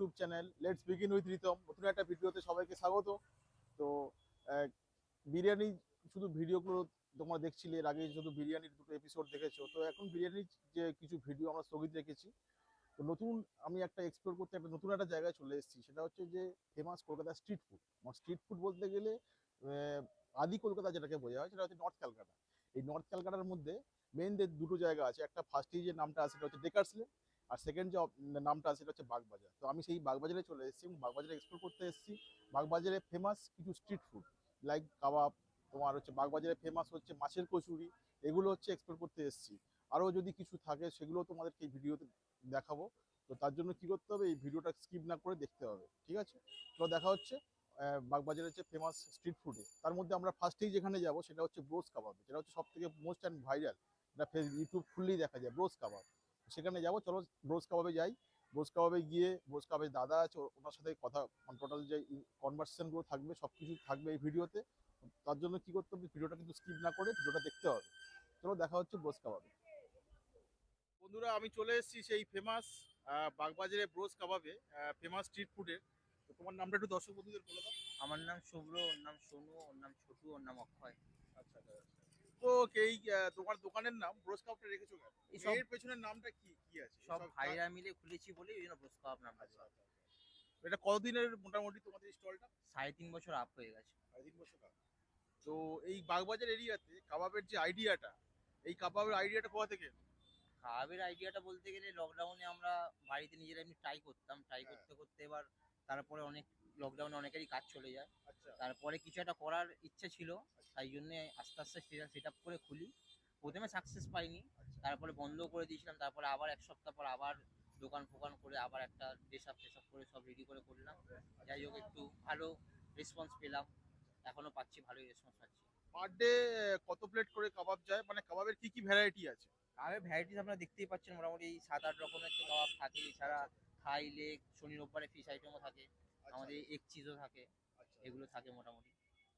YouTube channel let's begin with Ritam নতুন একটা ভিডিওতে সবাইকে স্বাগত। তো বিরিয়ানি শুধু ভিডিওগুলো তোমরা দেখছিলে, এর আগে শুধু বিরিয়ানির দুটো এপিসোড দেখেছ। তো এখন বিরিয়ানির যে কিছু ভিডিও আমরা স্থগিত রেখেছি, তো নতুন আমি একটা এক্সপ্লোর করতে একটা নতুন একটা জায়গায় চলে এসেছি। সেটা হচ্ছে যে ফেমাস কলকাতা স্ট্রিট ফুড আমার স্ট্রিট ফুড বলতে গেলে আদি কলকাতা যেটাকে বোঝা হয়, সেটা হচ্ছে নর্থ ক্যালকাটা এই নর্থ ক্যালকাটার মধ্যে মেন যে দুটো জায়গা আছে, একটা ফার্স্টেই যে নামটা আছে, সেটা হচ্ছে ডেকার্স লেন আর সেকেন্ড যে নামটা আছে সেটা হচ্ছে বাগবাজার। তো আমি সেই বাগবাজারে চলে এসেছি এবং বাগবাজারে এক্সপ্লোর করতে এসেছি। বাগবাজারে ফেমাস কিছু স্ট্রিট ফুড লাইক কাবাব, তোমার হচ্ছে বাগবাজারে ফেমাস হচ্ছে মাছের কচুরি, এগুলো হচ্ছে এক্সপ্লোর করতে এসেছি। আরও যদি কিছু থাকে সেগুলো তোমাদেরকে এই ভিডিওতে দেখাবো। তো তার জন্য কি করতে হবে? এই ভিডিওটা স্কিপ না করে দেখতে হবে, ঠিক আছে? তো দেখা হচ্ছে বাগবাজারের যে ফেমাস স্ট্রিট ফুডে তার মধ্যে আমরা ফার্স্টেই যেখানে যাব সেটা হচ্ছে ব্রোস কাবাব, যেটা হচ্ছে সব থেকে মোস্ট অ্যান্ড ভাইরাল এটা ইউটিউব খুললেই দেখা যায়, ব্রোস কাবাব। সেখানে যাব চলো ব্রোস কাবাবে যাই। ব্রোস কাবাবে গিয়ে ব্রোস কাবাবের দাদা আছে ও- ওনার সাথে কথা টোটাল যে কনভারসেশনগুলো থাকবে সব কিছু থাকবে এই ভিডিওতে। তার জন্য কি করতে হবে ভিডিওটা কিন্তু স্কিপ না করে ভিডিওটা দেখতে হবে। চলো দেখা হচ্ছে ব্রোস কাবাবে বন্ধুরা আমি চলে এসেছি সেই ফেমাস বাগবাজারে ব্রোস কাবাবে ফেমাস স্ট্রিট ফুডের তো তোমার নামটা একটু দর্শক বন্ধুদের বলে দাও। আমার নাম শুভ্র ওর নাম সোনু ওর নাম ছোটু ওর নাম অক্ষয়। আচ্ছা আচ্ছা আচ্ছা। এই তোমার দোকানের নাম ব্রোস রেখেছো কেন? এই সব- এর পেছনের নামটা কি কি আছে? সব ভাইরা মিলে খুলেছি বলে ওই জন্য প্রস্তাব নামটা দেওয়া। এটা কতদিনের মোটামুটি তোমাদের স্টলটা সাড়ে তিন বছর আপ হয়ে গেছে। সাড়ে তিন বছর আগে। তো এই বাগবাজার এরিয়াতে কাবাবের যে আইডিয়াটা এই কাবাবের আইডিয়াটা কোথা থেকে আইডিয়াটা বলতে গেলে লকডাউনে আমরা বাড়িতে নিজেরা এমনি ট্রাই করতাম। ট্রাই হ্যাঁ। করতে করতে এবার তারপরে অনেক লকডাউনে অনেকেরই কাজ চলে যায়। আচ্ছা। তারপরে কিছু একটা করার ইচ্ছে ছিল তাই জন্য আস্তে আস্তে সেটা সেট আপ করে খুলি। প্রথমে সাকসেস পাইনি আচ্ছা। তারপরে বন্ধও করে দিয়েছিলাম তারপরে আবার এক সপ্তাহ পর আবার দোকান ফোকান করে আবার একটা ড্রেস আপ করে সব রেডি করে করলাম। যাই হোক একটু ভালো রেসপন্স পেলাম এখনও পাচ্ছি ভালোই রেসপন্স পাচ্ছি। পার ডে কত প্লেট করে কাবাব যায়? মানে কাবাবের কি কি ভ্যারাইটি আছে? আর ভ্যারাইটিস আপনারা দেখতেই পাচ্ছেন মোটামুটি সাত আট রকমের তো কাবাব থাকে। এছাড়া থাই লেগ শনি রোববারে ফিশ আইটেমও থাকে। আমাদের এক চিজও থাকে আচ্ছা। এগুলো থাকে মোটামুটি।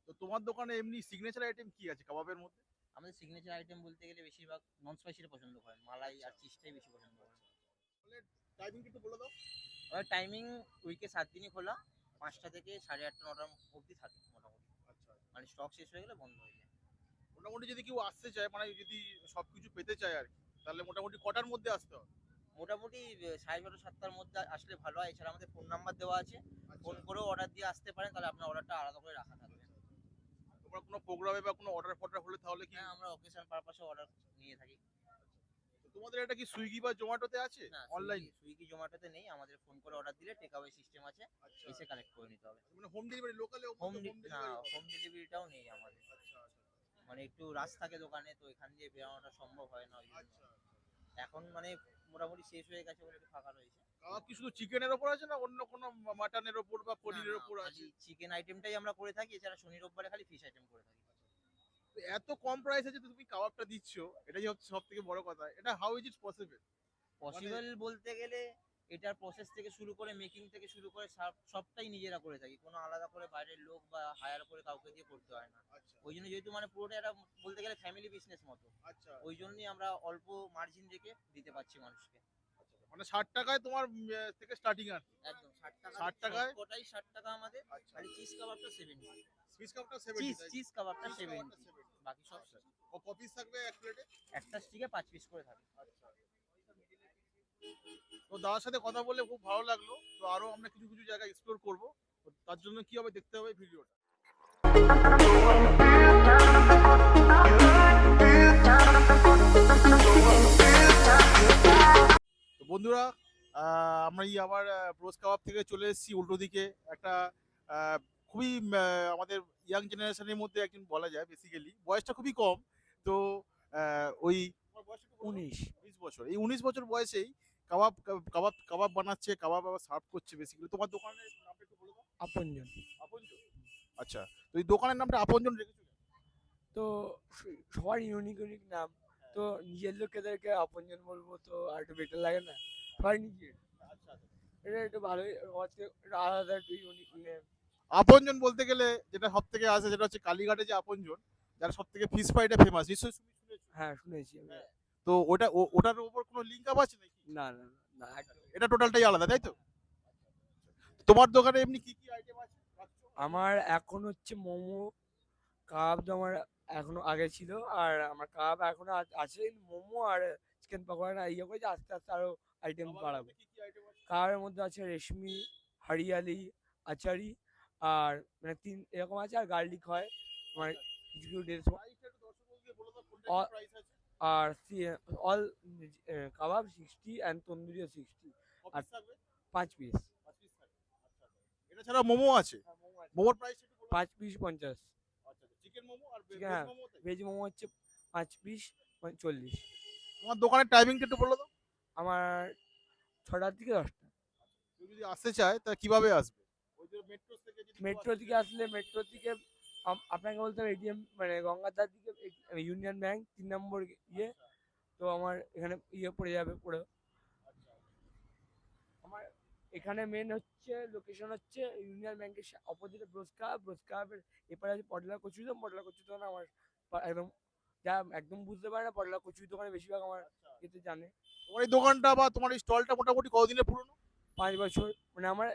তো তোমার দোকানে এমনি সিগনেচার আইটেম কি আছে কাবাবের মধ্যে? আমাদের সিগনেচার আইটেম বলতে গেলে বেশিরভাগ নন স্পাইসিটা পছন্দ করেন মালাই আর চিজটাই বেশি পছন্দ করেন টাইমিং একটু বলে দাও। আমাদের টাইমিং উইকে সাত দিনই খোলা পাঁচটা থেকে সাড়ে আটটা নটা অবধি থাকে মোটামুটি। আচ্ছা মানে স্টক শেষ হয়ে গেলে বন্ধ হয়ে যায়। মোটামুটি যদি কেউ আসতে চায় মানে যদি সবকিছু পেতে চায় আর কি তাহলে মোটামুটি কটার মধ্যে আসতে হবে? মোটামুটি সাড়ে ছটা সাতটার মধ্যে আসলে ভালো হয়। এছাড়া আমাদের ফোন নাম্বার দেওয়া আছে। ফোন আচ্ছা। করেও অর্ডার দিয়ে আসতে পারেন তাহলে আপনার অর্ডারটা আলাদা করে রাখা থাকবে। তোমরা কোনো প্রোগ্রামে বা কোনো অর্ডার ফর্ডার হলে তাহলে কি হ্যাঁ আমরা অকেশন পারপাসে অর্ডার নিয়ে থাকি। তোমাদের এটা কি সুইগি বা জোম্যাটোতে আছে? না অনলাইন সুইগি জোম্যাটোতে নেই। আমাদের ফোন করে অর্ডার দিলে টেক আওয়ে সিস্টেম আছে। আচ্ছা। এসে কালেক্ট করে নিতে হবে। মানে হোম ডেলিভারি লোকালে হোম হোম ডেলিভারি হোম ডেলিভারিটাও নেই আমাদের। আচ্ছা মানে একটু রাশ থাকে দোকানে তো এখান দিয়ে বেরোনোটা সম্ভব হয় না এখন মানে মোটামুটি শেষ হয়ে গেছে বলে একটু ফাঁকা রয়েছে। কাবাব কি শুধু চিকেনের ওপর আছে না অন্য কোনো মাটনের ওপর বা পনিরের ওপর আছে? চিকেন আইটেমটাই আমরা করে থাকি এছাড়া শনি রোববারে খালি ফিশ আইটেম করে থাকি। এত কম প্রাইস যে তুমি কাবাবটা দিচ্ছ এটাই হচ্ছে সব থেকে বড় কথা। এটা how is it possible possible বলতে গেলে এটার প্রসেস থেকে শুরু করে মেকিং থেকে শুরু করে সবটাই নিজেরা করে থাকি। কোনো আলাদা করে বাইরের লোক বা হায়ার করে কাউকে দিয়ে করতে হয় না। আচ্ছা। ওই জন্য যেহেতু মানে পুরোটা একটা বলতে গেলে ফ্যামিলি বিজনেস মতো। আচ্ছা। ওই জন্যই আমরা অল্প মার্জিন রেখে দিতে পারছি মানুষকে। মানে ষাট টাকায় তোমার থেকে স্টার্টিং আর? একদম ষাট টাকা 60 টাকায়? কোটাই ষাট টাকা আমাদের। আচ্ছা। চিজ কাবাবটা সেভেন্টি চিজ 70 চিজ কাবাবটা সেভেন্টি বাকি সব ও কপিস থাকবে এক প্লেটে একটা স্টিকে পাঁচ পিস করে থাকে। আচ্ছা। তো দাদার সাথে কথা বলে খুব ভালো লাগল। তো আরও আমরা কিছু কিছু জায়গা এক্সপ্লোর করব। তার জন্য কি হবে দেখতে হবে ভিডিওটা তো বন্ধুরা আমরা এই আবার ব্রোস কাবাব থেকে চলে এসেছি উল্টো দিকে। একটা খুবই আমাদের ইয়াং জেনারেশনের মধ্যে একজন বলা যায় বেসিক্যালি বয়সটা খুবই কম। তো আহ, ওই উনিশ। উনিশ বছর। এই উনিশ বছর বয়সেই কাবাব কাবাব কাবাব বানাচ্ছে কাবাব আবার সার্ভ করছে বেসিক্যালি তোমার দোকানের নামটা একটু বলে আপনজন। আপনজন? আচ্ছা তো এই দোকানের নামটা আপনজন রেখেছো তো সবার ইউনিক ইউনিক নাম। তো নিজের লোকেদেরকে আপনজন বলব তো আর একটু বেটার লাগে না? সবাই নিজের। আচ্ছা এটা একটু ভালোই থেকে আলাদা একটু ইউনিক নেম আপনজন বলতে গেলে যেটা সব থেকে আসে যেটা হচ্ছে কালীঘাটে যে আপনজন যারা সব থেকে ফিশ ফ্রাইটা ফেমাস নিশ্চয়ই হ্যাঁ শুনেছি হ্যাঁ। তো ওটা ওটার উপর কোনো লিঙ্ক আপ আছে নাকি? না না না, এটা টোটালটাই আলাদা তাই তো? তোমার দোকানে এমনি কি কি আইটেম আছে? আমার এখন হচ্ছে মোমো তো আমার এখনও আগে ছিল আর আমার কাবাব এখনও আছে মোমো আর চিকেন পকোড়া ইয়ে করেছে আস্তে আস্তে আরও আইটেম বাড়াবো। মধ্যে কি কি আইটেম আছে? কাবাবের মধ্যে আছে রেশমি হরিয়ালি আচারি আর মানে তিন এরকম আছে আর গার্লিক হয়। মানে কিছু কিছু ড্রেস আর অল কাবাব সিক্সটি অ্যান্ড তন্দুরিও সিক্সটি থাকবে? পাঁচ পিস আচ্ছা আচ্ছা। এটা ছাড়া মোমো আছে? মোমোর প্রাইস। পাঁচ পিস পঞ্চাশ। আচ্ছা চিকেন মোমো আর হ্যাঁ। ভেজ মোমো হচ্ছে পাঁচ পিস চল্লিশ। তোমার দোকানের টাইমিংটা একটু বলে দাও। আমার ছটার থেকে দশটা। যদি আসতে চায় তা কীভাবে আসবে? মেট্রো থেকে আসলে মেট্রো থেকে আপনাকে বলতে হবে এটিএম মানে গঙ্গাধার দিকে ইউনিয়ন ব্যাংক তিন নম্বর ইয়ে তো আমার এখানে ইয়ে পড়ে যাবে পুরো। আমার এখানে মেন হচ্ছে লোকেশন হচ্ছে ইউনিয়ন ব্যাংকের অপোজিটে ব্রোসকা ব্রোসকাপের এপারে আছে পটলা কচুরি দোকান পটলা কচুরি দোকান আমার একদম যা একদম বুঝতে পারে না পটলা কচুরি দোকানে বেশিরভাগ আমার এতে জানে। তোমার এই দোকানটা বা তোমার এই স্টলটা মোটামুটি কতদিনের পুরনো? পাঁচ বছর মানে আমার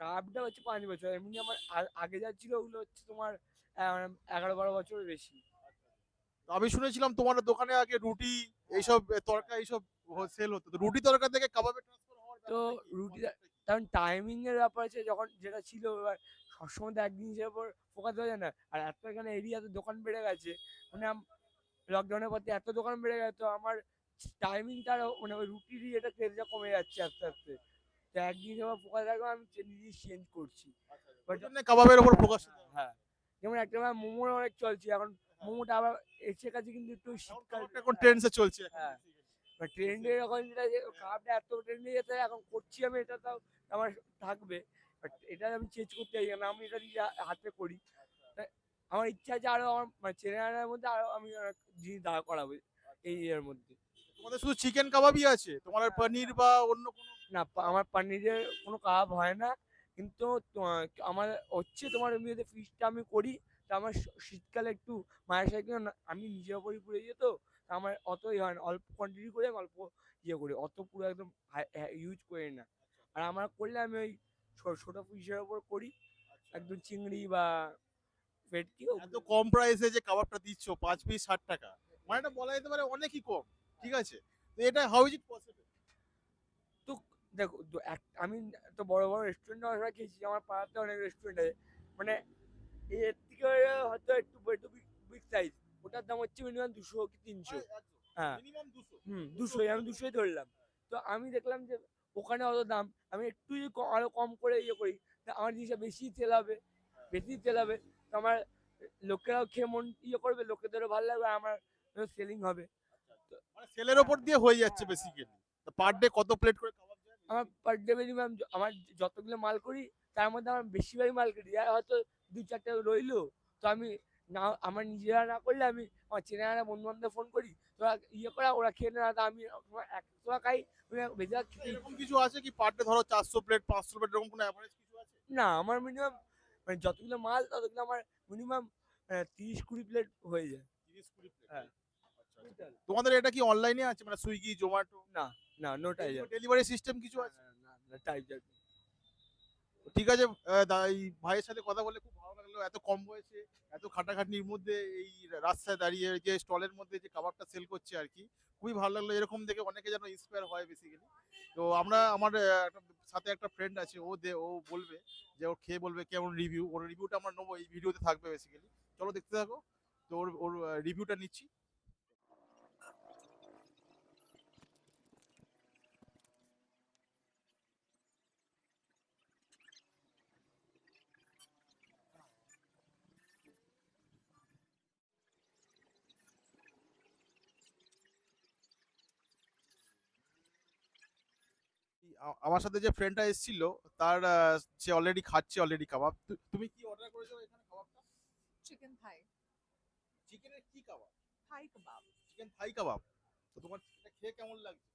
কাপটা হচ্ছে পাঁচ বছর এমনি আমার আগে যা ছিল ওগুলো হচ্ছে তোমার এগারো বারো বছরের বেশি। আমি শুনেছিলাম তোমার দোকানে আগে রুটি এইসব তরকা এইসব সেল হতো। তো রুটি তরকা থেকে কাবাবে তো রুটি কারণ টাইমিং এর ব্যাপার আছে যখন যেটা ছিল এবার সবসময় তো এক জিনিসের উপর ফোকাস দেওয়া যায় না। আর এত এখানে এরিয়াতে দোকান বেড়ে গেছে মানে লকডাউনের পর এত দোকান বেড়ে গেছে তো আমার টাইমিংটা মানে ওই রুটিরই এটা ক্রেজটা কমে যাচ্ছে আস্তে আস্তে। তো এক জিনিসের উপর ফোকাস রাখব আমি নিজে চেঞ্জ করছি। ওই জন্য কাবাবের উপর ফোকাস হ্যাঁ। যেমন একটা মোমোর অনেক চলছে এখন মোমোটা আবার এসে কাছে কিন্তু একটু শীতকাল। এখন ট্রেন্ডসে চলছে হ্যাঁ। ট্রেন্ডে এখন যেটা কাপটা এত ট্রেন্ডে যেতে এখন করছি আমি এটা তাও আমার থাকবে। বাট এটা আমি চেঞ্জ করতে চাই না আমি এটা নিজে হা- হাতে করি আমার ইচ্ছা আছে আরও আমার মানে চেনে আনার মধ্যে আরও আমি অনেক জিনিস দাঁড় করাবো এই ইয়ের মধ্যে। তোমাদের শুধু চিকেন কাবাবই আছে? তোমার পনির বা অন্য কোনো না আমার পনিরের কোনো কাপ হয় না। কিন্তু আমার হচ্ছে তোমার এমনিতে ফিশটা আমি করি তা আমার শীতকালে একটু মায়ের কিন্তু আমি নিজের ওপরই পুড়ে যেত তা আমার অত ইয়ে হয় না। অল্প কোয়ান্টিটি করে আমি অল্প ইয়ে করি। অত পুরো একদম ইউজ করি না। আর আমার করলে আমি ওই ছোটো ফিশের ওপর করি। একদম চিংড়ি বা ভেটকি এত কম প্রাইসে যে কাবাবটা দিচ্ছ পাঁচ পিস ষাট টাকা মানে এটা বলা যেতে পারে অনেকই কম ঠিক আছে? তো এটা হাউ ইজ ইট পসিবল দেখো এক- আমি তো বড় বড় রেস্টুরেন্টে অনেক খেয়েছি আমার পাড়াতে অনেক রেস্টুরেন্ট আছে। মানে এর থেকে হয়তো একটু একটু বিগ সাইজ ওটার দাম হচ্ছে মিনিমাম দুশো কি তিনশো। হ্যাঁ। হুম দুশোই আমি দুশোই ধরলাম। তো আমি দেখলাম যে ওখানে অত দাম। আমি একটু আরও কম করে ইয়ে করি আমার জিনিসটা বেশি তেল হবে বেশি তেল হবে। তো আমার লোকেরাও খেয়ে মন ইয়ে করবে লোকেদেরও ভালো লাগবে আমার সেলিং হবে। মানে সেলের ওপর দিয়ে হয়ে যাচ্ছে বেসিক্যালি পার ডে কত প্লেট করে যায় আমার পার ডে মিনিমাম আমার যতগুলো মাল করি তার মধ্যে আমার বেশিরভাগই মাল করি। আর হয়তো দু চারটে রইল তো আমি না আমার নিজেরা না করলে আমি আমার চেনারা বন্ধু বান্ধব ফোন করি তোরা ইয়ে করা ওরা খেয়ে না তো আমি তোমার এক তোরা খাই বেশিরভাগ এরকম কিছু আছে কি পার ডে ধরো চারশো প্লেট পাঁচশো প্লেট এরকম কোনো অ্যাভারেজ কিছু আছে? না আমার মিনিমাম মানে যতগুলো মাল ততগুলো আমার মিনিমাম তিরিশ কুড়ি প্লেট হয়ে যায়। তিরিশ কুড়ি প্লেট হ্যাঁ। আচ্ছা, আচ্ছা। তোমাদের এটা কি অনলাইনে আছে? মানে সুইগি জোম্যাটো না নোটাই যায় ডেলিভারি সিস্টেম কিছু আছে? না টাইপ ঠিক আছে এই ভাইয়ের সাথে কথা বলে খুব ভালো লাগল। এত কম বয়সে এত খাটাখাটনির মধ্যে এই রাস্তায় দাঁড়িয়ে যে স্টলের মধ্যে যে কাবাবটা সেল করছে আর কি খুবই ভালো লাগল। এরকম দেখে অনেকে যেন ইন্সপায়ার হয় বেসিক্যালি তো আমরা আমার একটা সাথে একটা ফ্রেন্ড আছে ও দে ও বলবে যে ও খেয়ে বলবে কেমন রিভিউ ওর রিভিউটা আমরা নেব এই ভিডিওতে থাকবে বেসিক্যালি চলো দেখতে থাকো। তো ওর ওর রিভিউটা নিচ্ছি। আমার সাথে যে ফ্রেন্ডটা এসেছিল তার সে অলরেডি খাচ্ছে অলরেডি কাবাব তুমি কি অর্ডার করেছ এখানে কাবাবটা চিকেন থাই চিকেনের কি কাবাব থাই কাবাব চিকেন থাই কাবাব তো তোমার এটা খেয়ে কেমন লাগছে?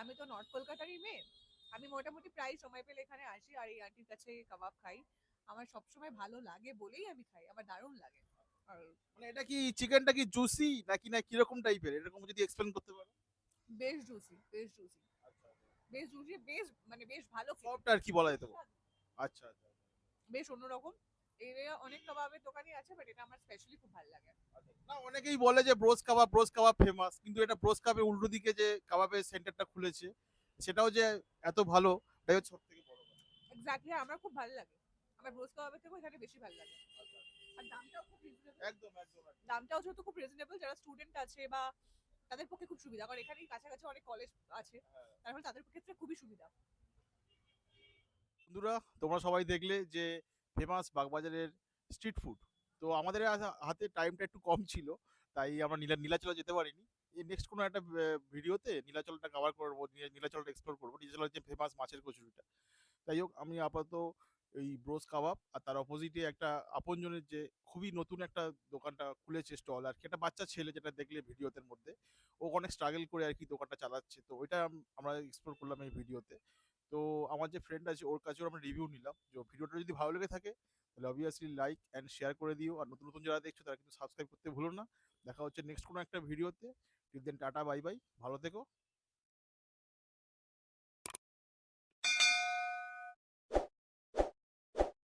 আমি তো নর্থ কলকাতারই মেয়ে। আমি মোটামুটি প্রায় সময় পেলে এখানে আসি আর এই আন্টির কাছে কাবাব খাই। আমার সবসময় ভালো লাগে বলেই আমি খাই আমার দারুণ লাগে। মানে এটা কি চিকেনটা কি জুসি নাকি না কীরকম টাইপের এরকম যদি এক্সপ্লেন করতে পারো। বেশ জুসি বেশ জুসি বেশ জুসি বেশ মানে বেশ ভালো সফট আর কি বলা যেতে পারে? আচ্ছা আচ্ছা বেশ অন্যরকম। এরিয়া অনেক কাবাবের দোকানই আছে বাট এটা আমার স্পেশালি খুব ভালো লাগে। না অনেকেই বলে যে Bros Kabab Bros Kabab famous কিন্তু এটা ব্রোস কাবাবের উল্টো দিকে যে কাবাবের সেন্টারটা খুলেছে সেটাও যে এত ভালো এটাই হচ্ছে সবথেকে বড় এক্স্যাক্টলি আমার খুব ভালো লাগে। আমার রোজ কাবাবের থেকেও এখানে বেশি ভালো লাগে। আর দামটাও খুব রিজনেবল একদম একদম একদম। দামটাও যেহেতু খুব রিজনেবল যারা স্টুডেন্ট আছে বা তাদের পক্ষে খুব সুবিধা। কারণ এখানেই কাছাকাছি অনেক কলেজ আছে। তারপরে তাদের ক্ষেত্রে খুবই সুবিধা। বন্ধুরা তোমরা সবাই দেখলে যে ফেমাস বাগবাজারের স্ট্রিট ফুড তো আমাদের হাতে টাইমটা একটু কম ছিল তাই আমরা নীলা নীলাচলে যেতে পারিনি। এই নেক্সট কোনো একটা ভিডিওতে নীলাচলটা কভার করব নীলাচলটা এক্সপ্লোর করব। নীলাচলের যে ফেমাস মাছের কচুরিটা। যাই হোক আমি আপাতত এই ব্রোস কাবাব আর তার অপোজিটে একটা আপনজনের যে খুবই নতুন একটা দোকানটা খুলেছে স্টল আর কি। একটা বাচ্চা ছেলে যেটা দেখলে ভিডিওতে মধ্যে, ও অনেক স্ট্রাগল করে আর কি দোকানটা চালাচ্ছে। তো ওইটা আমরা এক্সপ্লোর করলাম এই ভিডিওতে। তো আমার যে ফ্রেন্ড আছে, ওর কাছেও আমরা রিভিউ নিলাম। যে ভিডিওটা যদি ভালো লেগে থাকে, তাহলে অবভিয়াসলি লাইক অ্যান্ড শেয়ার করে দিও। আর নতুন নতুন যারা দেখছ, তারা কিন্তু সাবস্ক্রাইব করতে ভুলো না। দেখা হচ্ছে নেক্সট কোনো একটা ভিডিওতে। Till then tata bye bye ভালো থেকো।